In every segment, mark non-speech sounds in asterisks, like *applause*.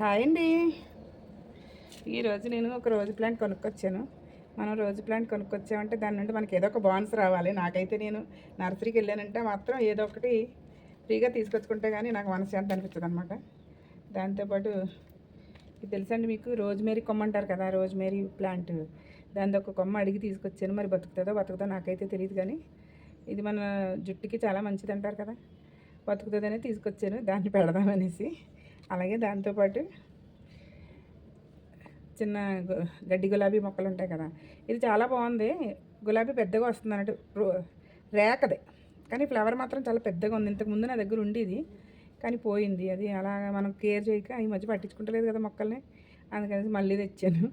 Hi అండి. ఈరోజు నేను ఒక రోజు ప్లాంట్ కొనుక్కొచ్చాను. మనం రోజు ప్లాంట్ కొనుక్కొచ్చామంటే దాని నుండి మనకి ఏదో ఒక బాన్స్ రావాలి. నాకైతే నేను నర్సరీకి వెళ్ళానంటే మాత్రం ఏదో ఒకటి ఫ్రీగా తీసుకొచ్చుకుంటే కానీ నాకు మనశ్శాంతి అనిపించదు అనమాట దాంతోపాటు ఇది తెలుసండి మీకు? రోజ్మేరీ కొమ్మ అంటారు కదా రోజ్మేరీ ప్లాంట్. దాని ఒక కొమ్మ అడిగి తీసుకొచ్చాను. మరి బతుకుతుందో బతుకుతుందో నాకైతే తెలియదు కానీ ఇది మన జుట్టుకి చాలా మంచిది అంటారు కదా. బతుకుతుందనే తీసుకొచ్చాను. దాన్ని పెడదామనేసి. అలాగే దాంతోపాటు చిన్న గడ్డి గులాబీ మొక్కలు ఉంటాయి కదా. ఇది చాలా బాగుంది. గులాబీ పెద్దగా వస్తుంది అన్నట్టు రో- రేకది. కానీ ఫ్లవర్ మాత్రం చాలా పెద్దగా ఉంది. ఇంతకు ముందు నా దగ్గర ఉండేది. కానీ పోయింది. అది అలా మనం కేర్ చేయక ఈ మధ్య పట్టించుకుంటలేదు కదా మొక్కల్ని. అందుకని మళ్ళీ తెచ్చాను.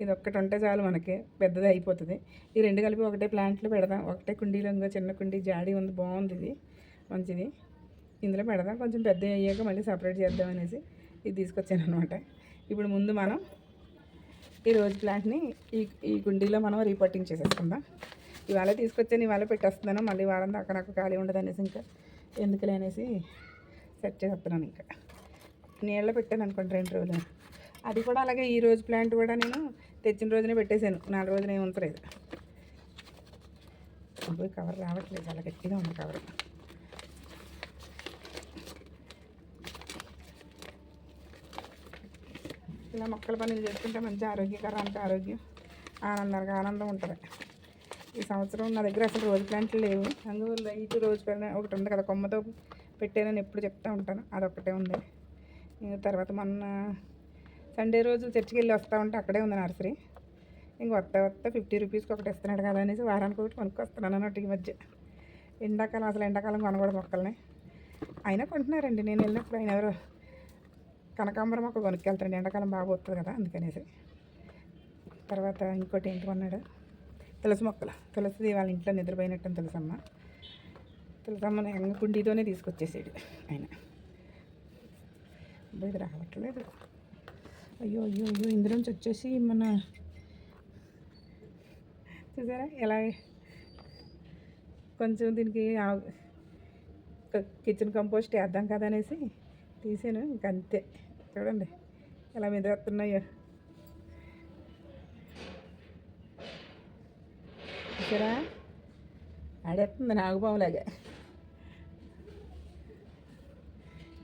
ఇది ఒక్కటి ఉంటే చాలు మనకి. పెద్దది అయిపోతుంది. ఈ రెండు కలిపి ఒకటే ప్లాంట్లో పెడదాం. ఒకటే కుండీలో ఇంకో చిన్న కుండీ జాడీ ఉంది. బాగుంది ఇది. మంచిది. ఇందులో పెడదాం. కొంచెం పెద్ద అయ్యాక మళ్ళీ సపరేట్ చేద్దాం అనేసి ఇది తీసుకొచ్చాను అనమాట ఇప్పుడు ముందు మనం ఈ రోజు ప్లాంట్ని ఈ ఈ గుండీలో మనం రీపట్టింగ్ చేసేసుకుందాం. ఇవాళ తీసుకొచ్చాను ఇవాళ పెట్టేస్తున్నాను. మళ్ళీ వారం దాకా నాకు ఖాళీ ఉండదు అనేసి ఇంకా ఎందుకులే అనేసి సెట్ చేస్తున్నాను ఇంకా. నీళ్ళ పెట్టాను అనుకోండి రెండు రోజులు. అది కూడా అలాగే ఈ రోజు ప్లాంట్ కూడా నేను తెచ్చిన రోజునే పెట్టేశాను. నాలుగు రోజులు ఏమి ఉంచలేదు. అప్పుడు కవర్ రావట్లేదు. చాలా గట్టిగా ఉంది కవర్ ఇలా మొక్కల పనులు చేసుకుంటే మంచి ఆరోగ్యకరానికి ఆరోగ్యం ఆనందానికి ఆనందం ఉంటుంది. ఈ సంవత్సరం నా దగ్గర అసలు రోజు ప్లాంట్లు లేవు. అందువల్ల ఇటు రోజు ప్లాంట్ ఒకటి ఉంది కదా కొమ్మతో పెట్టానని ఎప్పుడు చెప్తా ఉంటాను. అదొక్కటే ఉంది. తర్వాత మొన్న సండే రోజు చర్చికి వెళ్ళి వస్తూ ఉంటే అక్కడే ఉంది నర్సరీ. ఇంక వస్తా వస్తా ఫిఫ్టీ రూపీస్కి ఒకటి ఇస్తున్నాడు కదా అనేసి వారానికి ఒకటి కొనుక్కొస్తున్నాను అన్నట్టు ఈ మధ్య. ఎండాకాలం అసలు ఎండాకాలం కొనకూడదు మొక్కల్ని. అయినా కొంటున్నారండి. నేను వెళ్ళినప్పుడు ఆయన ఎవరు కనకాంబరం ఒక కొనుక్కెళ్తారండి. ఎండాకాలం బాగా పోతుంది కదా అందుకనేసి. తర్వాత ఇంకోటి ఏంటి కొన్నాడు? తులసి మొక్కలు. తులసిది వాళ్ళ ఇంట్లో నిద్రపోయినట్టు తులసమ్మ. తులసమ్మని ఎంగ కుండీతోనే తీసుకొచ్చేసాడు ఆయన. ఇది రావట్లేదు. అయ్యో అయ్యో అయ్యో ఇందులోంచి వచ్చేసి మన చూసారా? ఎలా కొంచెం దీనికి ఆ- క- కిచెన్ కంపోస్ట్ వేద్దాం కదా అనేసి తీసాను. ఇంక అంతే. చూడండి. ఎలా మీద వస్తున్నాయో చూసారా? ఆడేస్తుంది నాగుపాములాగా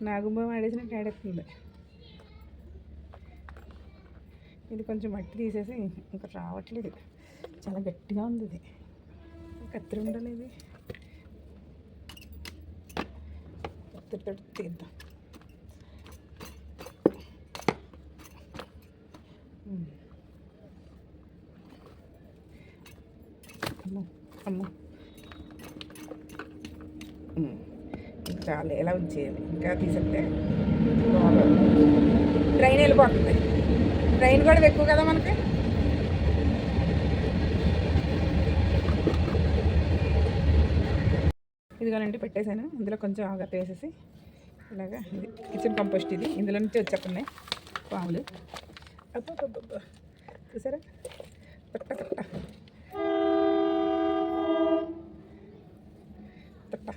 నాగుపాము ఆడేసినట్టు ఆడేస్తుంది. ఇది కొంచెం మట్టి తీసేసి ఇంకా రావట్లేదు. చాలా గట్టిగా ఉంది ఇది. కత్తిరి ఉండలేదు. కత్తిరితో తీద్దాం. అమ్మ. చాలు ఎలా ఉంచేయాలి? ఇంకా తీసేస్తే ట్రైన్ వెళ్ళిపోతుంది. ట్రైన్ కూడా ఎక్కువ కదా మనకి? ఇదిగోనండి పెట్టేశాను. ఇందులో కొంచెం ఆగత వేసేసి ఇలాగా ఇది కిచెన్ కంపోస్ట్ ఇది. ఇందులో నుంచి వచ్చేస్తున్నాయి పాములు. అబ్బా చూసారా? తొట్ట తొట్ట తట్ట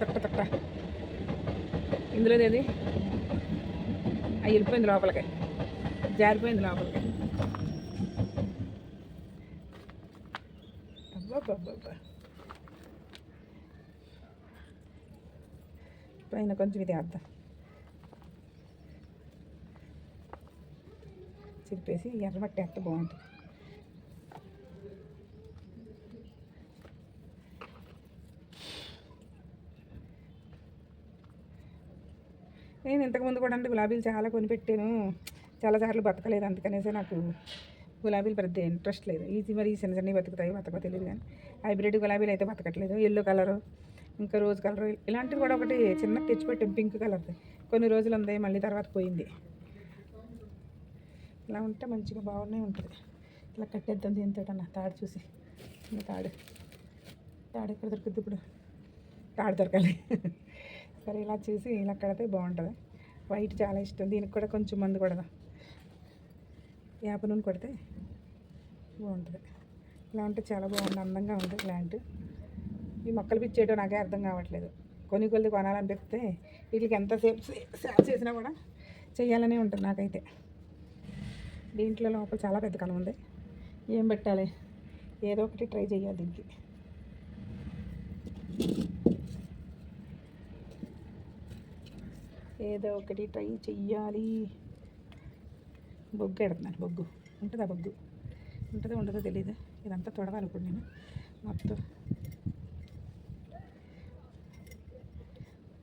తట్ట తట్ట ఇందులో ఏది? అవి వెళ్ళిపోయింది లోపలికి. జారిపోయింది లోపలికి. అబ్బబ్బబ్బబ్బా. పైన కొంచెం ఇది వేద్దాం. చెప్పేసి ఎర్రమట్టి బాగుంటుంది నేను ఇంతకుముందు కూడా అంటే గులాబీలు చాలా కొనిపెట్టాను. చాలాసార్లు బతకలేదు అందుకనేసి నాకు గులాబీలు పెద్ద ఇంట్రెస్ట్ లేదు. ఈజీ మరి ఈ చిన్న చిన్నవి బతుకుతాయి బతకో తెలియదు కానీ హైబ్రిడ్ గులాబీలు అయితే బతకట్లేదు. ఎల్లో కలరు ఇంకా రోజ్ కలర్ ఇలాంటివి కూడా ఒకటి చిన్న తెచ్చిపెట్టాం పింక్ కలర్ది. కొన్ని రోజులు ఉంది మళ్ళీ తర్వాత పోయింది. ఇలా ఉంటే మంచిగా బాగానే ఉంటుంది. ఇలా కట్టేద్దాం దీంతో అన్న తాడు చూసి. తాడు తాడు ఎక్కడ దొరుకుద్ది ఇప్పుడు? తాడు దొరకాలి. *laughs* సరే ఇలా చూసి ఇలా కడితే బాగుంటుంది. వైట్ చాలా ఇష్టం. దీనికి కూడా కొంచెం మందు కొడదాం. వేప నూనె కొడితే బాగుంటుంది. ఇలా ఉంటే చాలా బాగుంది. అందంగా ఉంది ప్లాంట్. ఈ మొక్కలు పిచ్చేయటం నాకే అర్థం కావట్లేదు. కొన్ని కొద్ది కొనాలనిపిస్తే వీటికి ఎంతసేపు సేవ చేసినా కూడా చేయాలనే ఉంటుంది నాకైతే. దీంట్లో లోపల చాలా పెద్ద కనం ఉంది. ఏం పెట్టాలి? ఏదో ఒకటి ట్రై చేయాలి దీనికి. ఏదో ఒకటి ట్రై చెయ్యాలి. బొగ్గు ఎడుతున్నాను బొగ్గు. ఉంటుందా బొగ్గు? ఉంటుందో ఉండదో తెలియదు ఇదంతా తొడవాలి ఇప్పుడు నేను. మొత్తం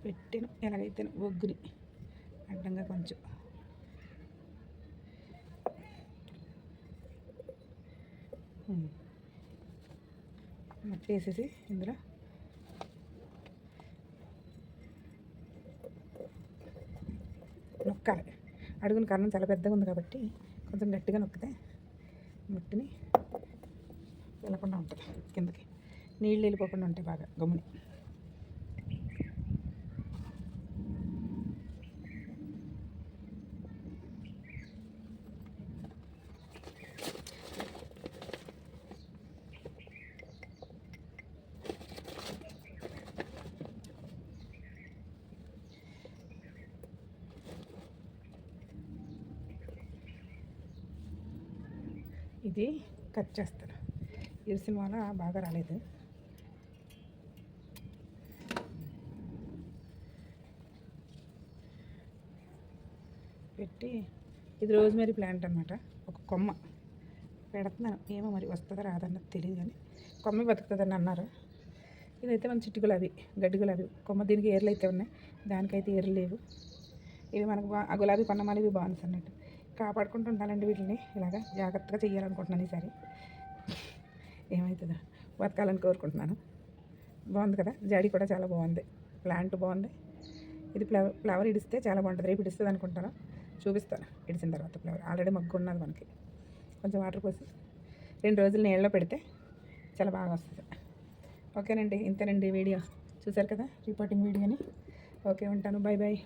పెట్టాను ఎలాగైతే బొగ్గుని. అడ్డంగా కొంచెం. మట్టి వేసేసి ఇందులో నొక్కాలి అడుగున కారణం చాలా పెద్దగా ఉంది కాబట్టి కొంచెం గట్టిగా నొక్కితే మట్టిని వెళ్ళకుండా ఉంటుంది కిందకి. నీళ్ళు వెళ్ళిపోకుండా ఉంటాయి బాగా గమ్ముని. ఇది కట్ చేస్తాను. ఇరిసిన వల్ల బాగా రాలేదు. పెట్టి ఇది రోజ్మేరీ ప్లాంట్ అనమాట ఒక కొమ్మ. పెడుతున్నాను. ఏమో మరి వస్తుందా రాదన్నది తెలియదు కానీ కొమ్మ బతుకుతుందని అన్నారు. ఇదైతే మన చిట్టు గులాబీ గడ్డి గులాబీ. కొమ్మ దీనికి ఏర్లు అయితే ఉన్నాయి. దానికైతే ఏర్లు లేవు. ఇవి మనకు ఆ గులాబీ కొన్నమాలి ఇవి బాగుంది అన్నట్టు. కాపాడుకుంటూ ఉండాలండి వీటిని. ఇలాగా జాగ్రత్తగా చేయాలనుకుంటున్నాను ఈసారి. ఏమవుతుందో బతకాలని కోరుకుంటున్నాను. బాగుంది కదా? జాడి కూడా చాలా బాగుంది. ప్లాంట్ బాగుంది. ఇది ఫ్లవర్ ఫ్లవర్ ఇడిస్తే చాలా బాగుంటుంది. రేపు ఇడుస్తుంది అనుకుంటాను చూపిస్తాను. ఇడిచిన తర్వాత ఫ్లవర్. ఆల్రెడీ మగ్గు ఉన్నది మనకి. కొంచెం వాటర్ పోసి రెండు రోజులు నీళ్ళలో పెడితే చాలా బాగా వస్తుంది. ఓకేనండి. ఇంతేనండి వీడియో. చూసారు కదా? రిపోర్టింగ్ వీడియోని. ఓకే ఉంటాను. Bye bye